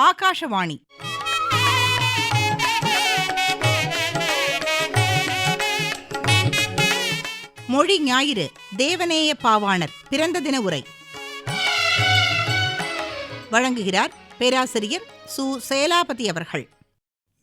ஆகாஷவாணி மொழி ஞாயிறு தேவநேய பாவாணர் பிறந்த தின உரை வழங்குகிறார் பேராசிரியர் சு சேலாபதி அவர்கள்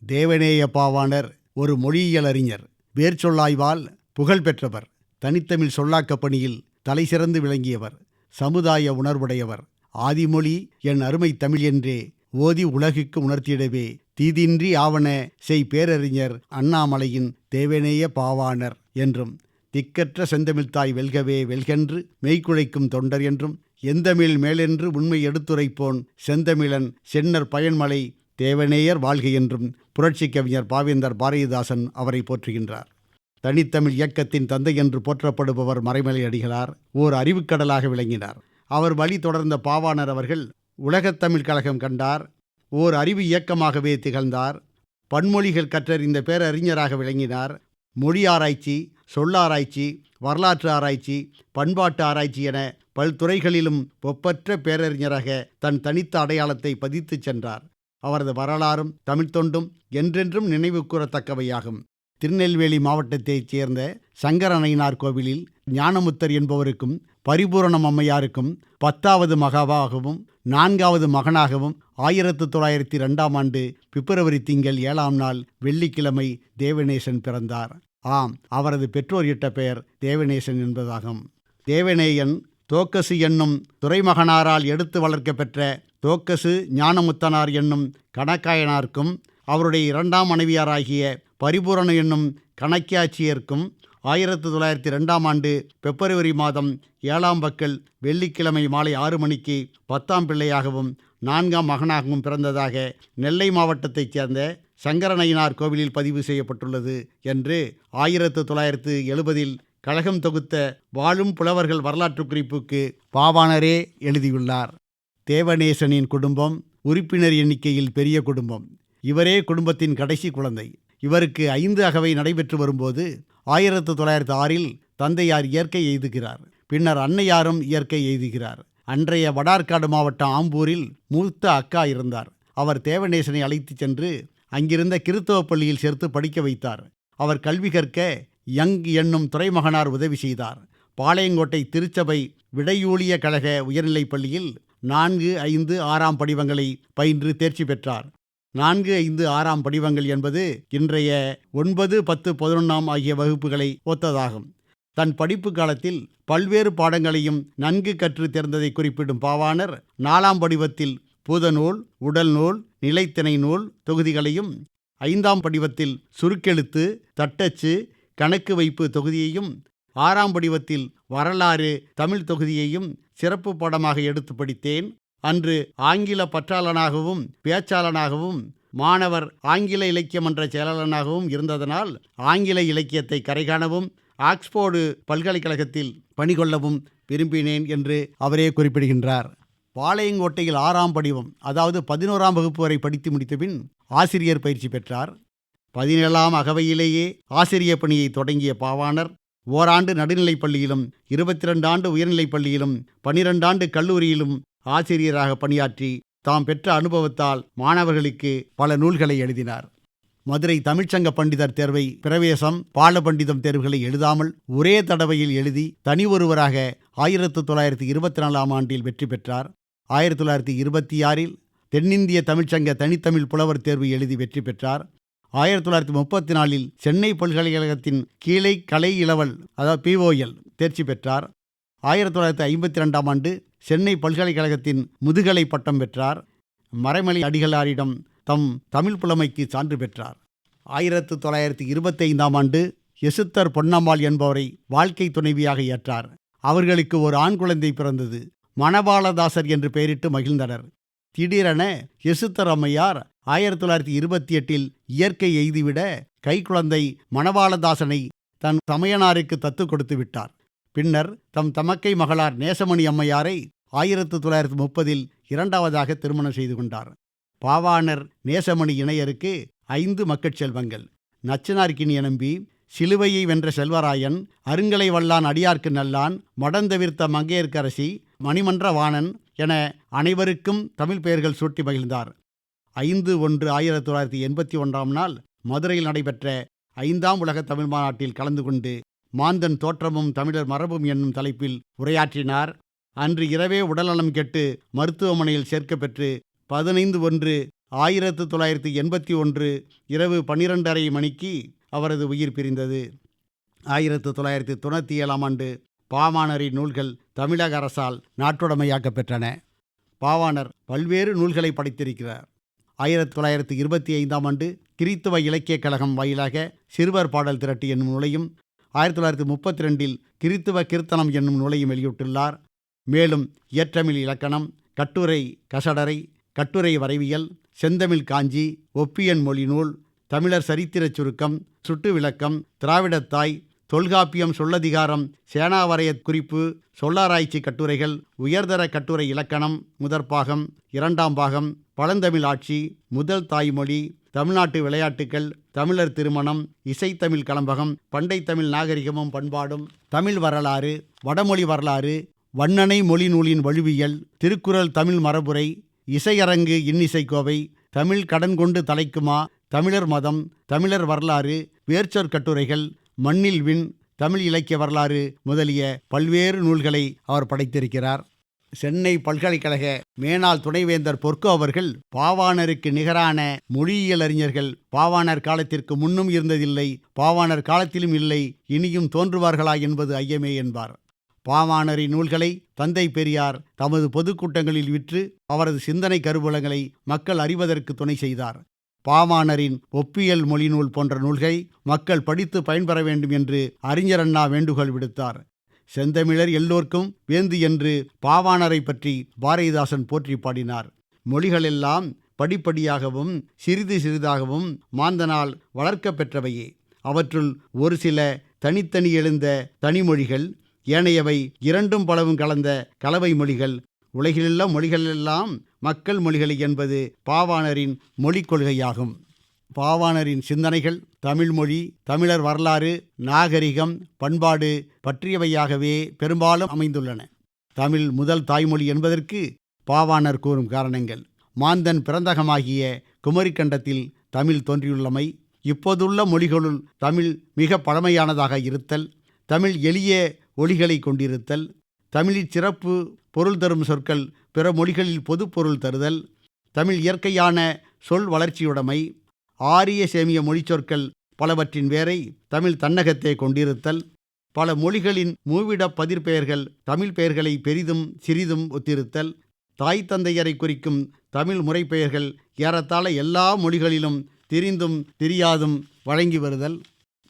தேவநேய பாவாணர் ஒரு மொழியியல் அறிஞர் வேர்ச்சொல்லாய்வால் புகழ் பெற்றவர் தனித்தமிழ் சொல்லாக்கப் பணியில் தலைசிறந்து விளங்கியவர் சமுதாய உணர்வுடையவர் ஆதிமொழி என் அருமை தமிழ் என்றே ஓதி உலகுக்கு உணர்த்திடவே தீதின்றி ஆவன செய் பேரறிஞர் அண்ணாமலையின் தேவனேய பாவாணர் என்றும் திக்கற்ற செந்தமிழ்த்தாய் வெல்கவே வெல்கென்று மெய்க்குழைக்கும் தொண்டர் என்றும் எந்தமிழ் மேலென்று உண்மை எடுத்துரைப்போன் செந்தமிழன் சென்னர் பயன்மலை தேவநேயர் வாழ்க என்றும் புரட்சி கவிஞர் பாவேந்தர் பாரதிதாசன் அவரை போற்றுகின்றார். தனித்தமிழ் இயக்கத்தின் தந்தை என்று போற்றப்படுபவர் மறைமலை அடிகளார் ஓர் அறிவுக்கடலாக விளங்கினார். அவர் வழி தொடர்ந்த பாவாணர் அவர்கள் உலகத்தமிழ் கழகம் கண்டார். ஓர் அறிவு இயக்கமாகவே திகழ்ந்தார். பன்மொழிகள் கற்றறிந்த பேரறிஞராக விளங்கினார். மொழி ஆராய்ச்சி சொல்லாராய்ச்சி வரலாற்று ஆராய்ச்சி பண்பாட்டு ஆராய்ச்சி என பல்துறைகளிலும் ஒப்பற்ற பேரறிஞராக தன் தனித்த அடையாளத்தை பதித்துச் சென்றார். அவரது வரலாறும் தமிழ்த்தொண்டும் என்றென்றும் நினைவு கூறத்தக்கவையாகும். திருநெல்வேலி மாவட்டத்தைச் சேர்ந்த சங்கரனைனார் கோவிலில் ஞானமுத்தர் என்பவருக்கும் பரிபூரணம் அம்மையாருக்கும் பத்தாவது மகாவாகவும் நான்காவது மகனாகவும் ஆயிரத்து தொள்ளாயிரத்தி ரெண்டாம் ஆண்டு பிப்ரவரி திங்கள் ஏழாம் நாள் வெள்ளிக்கிழமை தேவநேசன் பிறந்தார். ஆம் அவரது பெற்றோர் இட்ட பெயர் தேவநேசன் என்பதாகும். தேவநேயன் தோக்கசு என்னும் துறைமகனாரால் எடுத்து வளர்க்கப்பெற்ற தோக்கசு ஞானமுத்தனார் என்னும் கணக்காயனார்க்கும் அவருடைய இரண்டாம் மனைவியாராகிய பரிபூரண என்னும் கணக்கியாட்சியர்க்கும் ஆயிரத்து தொள்ளாயிரத்தி ரெண்டாம் ஆண்டு பிப்ரவரி மாதம் ஏழாம் பக்கல் வெள்ளிக்கிழமை மாலை ஆறு மணிக்கு பத்தாம் பிள்ளையாகவும் நான்காம் மகனாகவும் பிறந்ததாக நெல்லை மாவட்டத்தைச் சேர்ந்த சங்கரநயினார் கோவிலில் பதிவு செய்யப்பட்டுள்ளது என்று ஆயிரத்து தொள்ளாயிரத்து எழுபதில் கழகம் தொகுத்த வாழும் புலவர்கள் வரலாற்று குறிப்புக்கு பாவாணரே எழுதியுள்ளார். தேவநேசனின் குடும்பம் உறுப்பினர் எண்ணிக்கையில் பெரிய குடும்பம். இவரே குடும்பத்தின் கடைசி குழந்தை. இவருக்கு ஐந்து அகவை நடைபெற்று வரும்போது ஆயிரத்து தொள்ளாயிரத்து ஆறில் தந்தையார் இயற்கை எய்துகிறார். பின்னர் அன்னையாரும் இயற்கை எய்துகிறார். அன்றைய வடார்காடு மாவட்டம் ஆம்பூரில் மூத்த அக்கா இருந்தார். அவர் தேவநேசனை அழைத்துச் சென்று அங்கிருந்த கிறித்தவ பள்ளியில் சேர்த்து படிக்க வைத்தார். அவர் கல்வி கற்க யங் என்னும் துறைமகனார் உதவி செய்தார். பாளையங்கோட்டை திருச்சபை விடையூழிய கழக உயர்நிலைப் பள்ளியில் நான்கு ஐந்து ஆறாம் படிவங்களை பயின்று தேர்ச்சி பெற்றார். நான்கு ஐந்து ஆறாம் படிவங்கள் என்பது இன்றைய ஒன்பது பத்து பதினொன்றாம் ஆகிய வகுப்புகளை ஒத்ததாகும். தன் படிப்பு காலத்தில் பல்வேறு பாடங்களையும் நன்கு கற்று தேர்ந்ததை குறிப்பிடும் பாவாணர் நாலாம் படிவத்தில் பூதநூல் உடல் நூல் நிலைத்திணை நூல் தொகுதிகளையும் ஐந்தாம் படிவத்தில் சுருக்கெழுத்து தட்டச்சு கணக்கு வைப்பு தொகுதியையும் ஆறாம் படிவத்தில் வரலாறு தமிழ் தொகுதியையும் சிறப்பு பாடமாக எடுத்து படித்தேன். அன்று ஆங்கில பற்றாளனாகவும் பேச்சாளனாகவும் மாணவர் ஆங்கில இலக்கிய மன்ற செயலாளனாகவும் இருந்ததனால் ஆங்கில இலக்கியத்தை கரைகாணவும் ஆக்ஸ்போர்டு பல்கலைக்கழகத்தில் பணிகொள்ளவும் விரும்பினேன் என்று அவரே குறிப்பிடுகின்றார். பாளையங்கோட்டையில் ஆறாம் படிவம் அதாவது பதினோராம் வகுப்பு வரை படித்து முடித்தபின் ஆசிரியர் பயிற்சி பெற்றார். பதினேழாம் அகவையிலேயே ஆசிரிய பணியை தொடங்கிய பாவாணர் ஓராண்டு நடுநிலைப் பள்ளியிலும் இருபத்தி ரெண்டு ஆண்டு உயர்நிலைப் பள்ளியிலும் பனிரெண்டாண்டு கல்லூரியிலும் ஆசிரியராக பணியாற்றி தாம் பெற்ற அனுபவத்தால் மாணவர்களுக்கு பல நூல்களை எழுதினார். மதுரை தமிழ்ச்சங்க பண்டிதர் தேர்வை பிரவேசம் பால பண்டிதம் தேர்வுகளை எழுதாமல் ஒரே தடவையில் எழுதி தனி ஒருவராக ஆயிரத்து தொள்ளாயிரத்தி இருபத்தி நாலாம் ஆண்டில் வெற்றி பெற்றார். ஆயிரத்தி தொள்ளாயிரத்தி இருபத்தி ஆறில் தென்னிந்திய தமிழ்ச்சங்க தனித்தமிழ் புலவர் தேர்வு எழுதி வெற்றி பெற்றார். ஆயிரத்தி தொள்ளாயிரத்தி முப்பத்தி நாலில் சென்னை பல்கலைக்கழகத்தின் கீழை கலை இளவல் அதாவது பிஓஎல் தேர்ச்சி பெற்றார். ஆயிரத்தி தொள்ளாயிரத்தி ஐம்பத்தி ரெண்டாம் ஆண்டு சென்னை பல்கலைக்கழகத்தின் முதுகலை பட்டம் பெற்றார். மறைமலை அடிகளாரிடம் தம் தமிழ் புலமைக்கு சான்று பெற்றார். ஆயிரத்து தொள்ளாயிரத்தி இருபத்தைந்தாம் ஆண்டு எசுத்தர் பொன்னம்மாள் என்பவரை வாழ்க்கை துணைவியாக ஏற்றார். அவர்களுக்கு ஒரு ஆண் குழந்தை பிறந்தது. மணபாலதாசர் என்று பெயரிட்டு மகிழ்ந்தனர். திடீரென எசுத்தர் அம்மையார் ஆயிரத்தி தொள்ளாயிரத்தி இருபத்தி எட்டில் இயற்கை எய்துவிட கைக்குழந்தை மணவாளதாசனை தன் சமயனாருக்கு தத்து கொடுத்து விட்டார். பின்னர் தம் தமக்கை மகளார் நேசமணி அம்மையாரை ஆயிரத்து தொள்ளாயிரத்து முப்பதில் இரண்டாவதாக திருமணம் செய்து கொண்டார். பாவாணர் நேசமணி இணையருக்கு ஐந்து மக்கட் செல்வங்கள். நச்சனார்க்கினிய நம்பி சிலுவையை வென்ற செல்வராயன் அருங்கலை வல்லான் அடியார்க்கு நல்லான் மடந்தவிர்த்த மங்கையர்க்கரசி மணிமன்ற வாணன் என அனைவருக்கும் தமிழ் பெயர்கள் சூட்டி மகிழ்ந்தார். ஐந்து ஒன்று ஆயிரத்தி தொள்ளாயிரத்தி எண்பத்தி ஒன்றாம் நாள் மதுரையில் நடைபெற்ற ஐந்தாம் உலக தமிழ் மாநாட்டில் கலந்து கொண்டு மாந்தன் தோற்றமும் தமிழர் மரபும் என்னும் தலைப்பில் உரையாற்றினார். அன்று இரவே உடல்நலம் கெட்டு மருத்துவமனையில் சேர்க்கப்பெற்று பதினைந்து ஒன்று ஆயிரத்து தொள்ளாயிரத்தி எண்பத்தி ஒன்று இரவு பன்னிரெண்டரை மணிக்கு அவரது உயிர் பிரிந்தது. ஆயிரத்து தொள்ளாயிரத்தி தொண்ணூற்றி ஏழாம் ஆண்டு பாவாணரின் நூல்கள் தமிழக அரசால் நாட்டுடைமையாக்கப் பெற்றன. பாவாணர் பல்வேறு நூல்களை படைத்திருக்கிறார். ஆயிரத்தி தொள்ளாயிரத்தி இருபத்தி ஐந்தாம் ஆண்டு கிறித்துவ இலக்கியக் கழகம் வாயிலாக சிறுவர் பாடல் திரட்டு என்னும் நூலையும் ஆயிரத்தி தொள்ளாயிரத்தி முப்பத்தி ரெண்டில் கிறித்துவ கீர்த்தனம் என்னும் நூலையும் வெளியிட்டுள்ளார். மேலும் இயற்றமிழ் இலக்கணம் கட்டுரை கசடரை கட்டுரை வரைவியல் செந்தமிழ் காஞ்சி ஒப்பியன் மொழி நூல் தமிழர் சரித்திரச் சுருக்கம் சுட்டு விளக்கம் திராவிடத்தாய் தொல்காப்பியம் சொல்லதிகாரம் சேனாவரைய குறிப்பு சொல்லாராய்ச்சி கட்டுரைகள் உயர்தர கட்டுரை இலக்கணம் முதற்பாகம் இரண்டாம் பாகம் பழந்தமிழ் ஆட்சி முதல் தாய்மொழி தமிழ்நாட்டு விளையாட்டுக்கள் தமிழர் திருமணம் இசைத்தமிழ் கலம்பகம் பண்டை தமிழ் நாகரிகமும் பண்பாடும் தமிழ் வரலாறு வடமொழி வரலாறு வண்ணனை மொழி நூலின் வழுவியல் திருக்குறள் தமிழ் மரபுரை இசையரங்கு இன்னிசைக்கோவை தமிழ் கடன் கொண்டு தலைக்குமா தமிழர் மதம் தமிழர் வரலாறு வேர்ச்சொற் கட்டுரைகள் மண்ணில் விண் தமிழ் இலக்கிய வரலாறு முதலிய பல்வேறு நூல்களை அவர் படைத்திருக்கிறார். சென்னை பல்கலைக்கழக மேனாள் துணைவேந்தர் பொற்கோ அவர்கள் பாவாணருக்கு நிகரான மொழியியல் அறிஞர்கள். பாவாணர் காலத்திற்கு முன்னும் இருந்ததில்லை பாவாணர் காலத்திலும் இல்லை இனியும் தோன்றுவார்களா என்பது ஐயமே என்பார். பாவாணரின் நூல்களை தந்தை பெரியார் தமது பொதுக்கூட்டங்களில் விற்று அவரது சிந்தனை கருவூலங்களை மக்கள் அறிவதற்கு துணை செய்தார். பாவாணரின் ஒப்பியல் மொழி நூல் போன்ற நூல்களை மக்கள் படித்து பயன்பெற வேண்டும் என்று அறிஞர் அண்ணா வேண்டுகோள் விடுத்தார். செந்தமிழர் எல்லோர்க்கும் வேந்து என்று பாவாணரை பற்றி பாரதிதாசன் போற்றி பாடினார். மொழிகளெல்லாம் படிப்படியாகவும் சிறிது சிறிதாகவும் மாந்தனால் வளர்க்க பெற்றவையே. அவற்றுள் ஒரு சில தனித்தனி எழுந்த தனிமொழிகள் ஏனையவை இரண்டும் பலவும் கலந்த கலவை மொழிகள். உலகிலுள்ள மொழிகளெல்லாம் மக்கள் மொழிகளை என்பது பாவாணரின் மொழிக் கொள்கையாகும். பாவாணரின் சிந்தனைகள் தமிழ்மொழி தமிழர் வரலாறு நாகரிகம் பண்பாடு பற்றியவையாகவே பெரும்பாலும் அமைந்துள்ளன. தமிழ் முதல் தாய்மொழி என்பதற்கு பாவாணர் கூறும் காரணங்கள். மாந்தன் பிறந்தகமாகிய குமரிக்கண்டத்தில் தமிழ் தோன்றியுள்ளமை இப்போதுள்ள மொழிகளுள் தமிழ் மிக பழமையானதாக இருத்தல் தமிழ் எளிய ஒளிகளை கொண்டிருத்தல் தமிழில் சிறப்பு பொருள் தரும் சொற்கள் பிற மொழிகளில் பொதுப்பொருள் தருதல் தமிழ் இயற்கையான சொல் வளர்ச்சியுடைமை ஆரிய சேமிய மொழிச்சொற்கள் பலவற்றின் வேரை தமிழ் தன்னகத்தே கொண்டிருத்தல். பல மொழிகளின் மூவிடப் பதிர்பெயர்கள் தமிழ் பெயர்களை பெரிதும் சிறிதும் ஒத்திருத்தல். தாய் தந்தையரை குறிக்கும் தமிழ் முறைப்பெயர்கள் ஏறத்தாழ எல்லா மொழிகளிலும் திரிந்தும் தெரியாதும் வழங்கி வருதல்.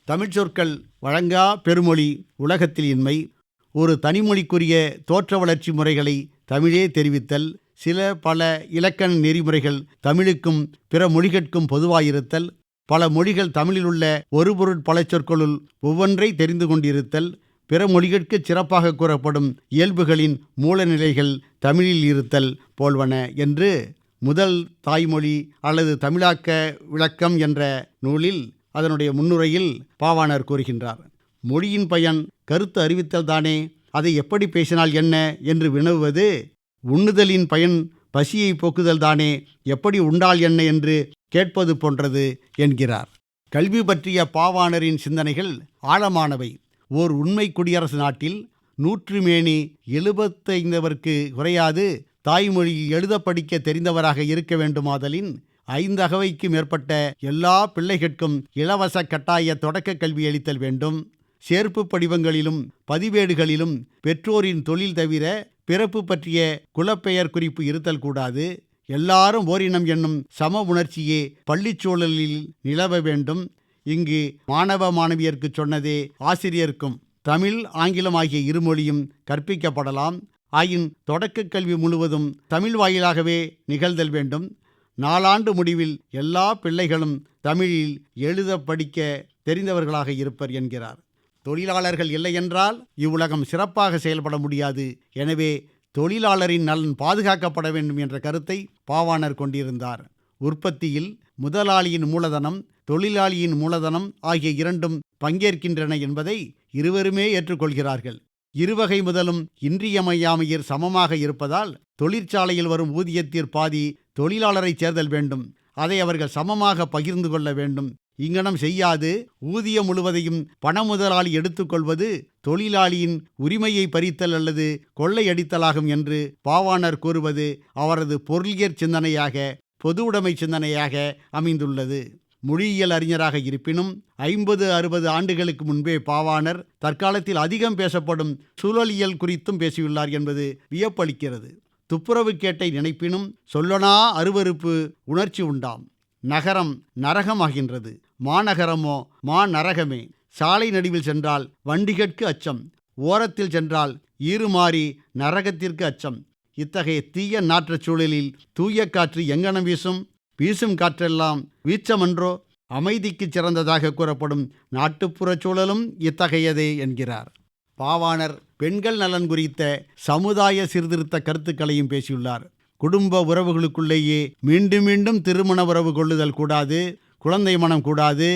தமிழ்ச் சொற்கள் வழங்கா பெருமொழி உலகத்தில் இன்மை ஒரு தனிமொழிக்குரிய தோற்ற வளர்ச்சி முறைகளை தமிழே தெரிவித்தல். சில பல இலக்கண நெறிமுறைகள் தமிழுக்கும் பிற மொழிகட்கும் பொதுவாயிருத்தல் பல மொழிகள் தமிழிலுள்ள ஒரு பொருள் பல சொற்களுள் ஒவ்வொன்றை தெரிந்து கொண்டிருத்தல் பிற மொழிகளுக்கு சிறப்பாக கூறப்படும் இயல்புகளின் மூலநிலைகள் தமிழில் இருத்தல் போல்வன என்று முதல் தாய்மொழி அல்லது தமிழாக்க விளக்கம் என்ற நூலில் அதனுடைய முன்னுரையில் பாவாணர் கூறுகின்றார். மொழியின் பயன் கருத்து அறிவித்தல் தானே அதை எப்படி பேசினால் என்ன? என்று வினவுவது உண்ணுதலின் பயன் பசியை போக்குதல் தானே எப்படி உண்டால் என்ன என்று கேட்பது போன்றது என்கிறார். கல்வி பற்றிய பாவாணரின் சிந்தனைகள் ஆழமானவை. ஓர் உண்மை குடியரசு நாட்டில் நூற்று மேனி எழுபத்தைந்தவர்க்கு குறையாது. தாய்மொழியில் எழுத படிக்க தெரிந்தவராக இருக்க வேண்டுமாதலின் ஐந்தகவைக்கு மேற்பட்ட எல்லா பிள்ளைகளுக்கும் இலவச கட்டாய தொடக்க கல்வி அளித்தல் வேண்டும். சேர்ப்பு படிவங்களிலும் பதிவேடுகளிலும் பெற்றோரின் தொழில் தவிர பிறப்பு பற்றிய குலப்பெயர் குறிப்பு இருத்தல் கூடாது. எல்லாரும் ஓரினம் என்னும் சம உணர்ச்சியே பள்ளிச்சூழலில் நிலவ வேண்டும். இங்கு மாணவ மாணவியர்க்கு சொன்னதே ஆசிரியருக்கும் தமிழ் ஆங்கிலம் ஆகிய இருமொழியும் கற்பிக்கப்படலாம். ஆயின் தொடக்கக் கல்வி முழுவதும் தமிழ் வாயிலாகவே நிகழ்தல் வேண்டும். நாலாண்டு முடிவில் எல்லா பிள்ளைகளும் தமிழில் எழுத படிக்க தெரிந்தவர்களாக இருப்பர் என்கிறார். தொழிலாளர்கள் இல்லையென்றால் இவ்வுலகம் சிறப்பாக செயல்பட முடியாது. எனவே தொழிலாளரின் நலன் பாதுகாக்கப்பட வேண்டும் என்ற கருத்தை பாவாணர் கொண்டிருந்தார். உற்பத்தியில் முதலாளியின் மூலதனம் தொழிலாளியின் மூலதனம் ஆகிய இரண்டும் பங்கேற்கின்றன என்பதை இருவருமே ஏற்றுக்கொள்கிறார்கள். இருவகை முதலும் இன்றியமையாமையர் சமமாக இருப்பதால் தொழிற்சாலையில் வரும் ஊதியத்திற் பாதி தொழிலாளரை சேர்தல் வேண்டும். அதை அவர்கள் சமமாக பகிர்ந்து கொள்ள வேண்டும். இங்கனம் செய்யாது. ஊதியம் முழுவதையும் பண முதலாளி எடுத்துக்கொள்வது தொழிலாளியின் உரிமையை பறித்தல் அல்லது கொள்ளையடித்தலாகும் என்று பாவாணர் கூறுவது அவரது பொருளியற் சிந்தனையாக பொதுவுடைமை சிந்தனையாக அமைந்துள்ளது. மொழியியல் அறிஞராக இருப்பினும் ஐம்பது அறுபது ஆண்டுகளுக்கு முன்பே பாவாணர் தற்காலத்தில் அதிகம் பேசப்படும் சூழலியல் குறித்தும் பேசியுள்ளார் என்பது வியப்பளிக்கிறது. துப்புரவு கேட்டை நினைப்பினும் சொல்லனா அருவருப்பு உணர்ச்சி உண்டாம். நகரம் நரகமாகின்றது. மாநகரமோ மா நரகமே சாலை நடுவில் சென்றால் வண்டிகட்கு அச்சம். ஓரத்தில் சென்றால் ஈறுமாறி நரகத்திற்கு அச்சம். இத்தகைய தீய நாற்றச் சூழலில் தூய காற்று எங்கனம் வீசும்? வீசும் காற்றெல்லாம் வீச்சமன்றோ? அமைதிக்குச் சிறந்ததாக கூறப்படும் நாட்டுப்புறச் சூழலும் இத்தகையதே என்கிறார். பாவாணர் பெண்கள் நலன் குறித்த சமுதாய சீர்திருத்த கருத்துக்களையும் பேசியுள்ளார். குடும்ப உறவுகளுக்குள்ளேயே மீண்டும் மீண்டும் திருமண உறவு கொள்ளுதல் கூடாது குழந்தை மனம் கூடாது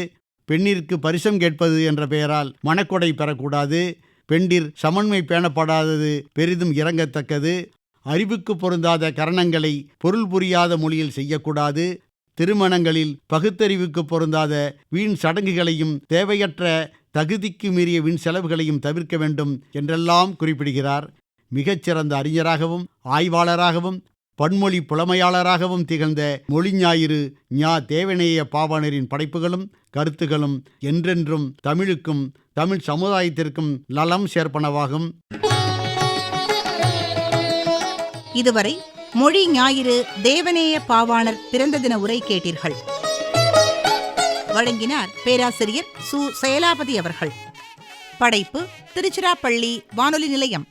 பெண்ணிற்கு பரிசம் கேட்பது என்ற பெயரால் மனக்கொடை பெறக்கூடாது பெண்டிர் சமன்மை பேணப்படாதது பெரிதும் இறங்கத்தக்கது அறிவுக்கு பொருந்தாத கரணங்களை பொருள் புரியாத மொழியில் செய்யக்கூடாது திருமணங்களில் பகுத்தறிவுக்கு பொருந்தாத வீண் சடங்குகளையும் தேவையற்ற தகுதிக்கு மீறிய வீண் செலவுகளையும் தவிர்க்க வேண்டும் என்றெல்லாம் குறிப்பிடுகிறார். மிகச்சிறந்த அறிஞராகவும் ஆய்வாளராகவும் பன்மொழி புலமையாளராகவும் திகழ்ந்த மொழி ஞாயிறு ஞா தேவநேய பாவாணரின் படைப்புகளும் கருத்துகளும் என்றென்றும் தமிழுக்கும் தமிழ் சமுதாயத்திற்கும் நலம் சேர்ப்பனவாகும். இதுவரை மொழி ஞாயிறு தேவநேய பாவாணர் பிறந்த தின உரை கேட்டீர்கள். வழங்கினார் பேராசிரியர் சு. செயலாபதி அவர்கள். படைப்பு திருச்சிராப்பள்ளி வானொலி நிலையம்.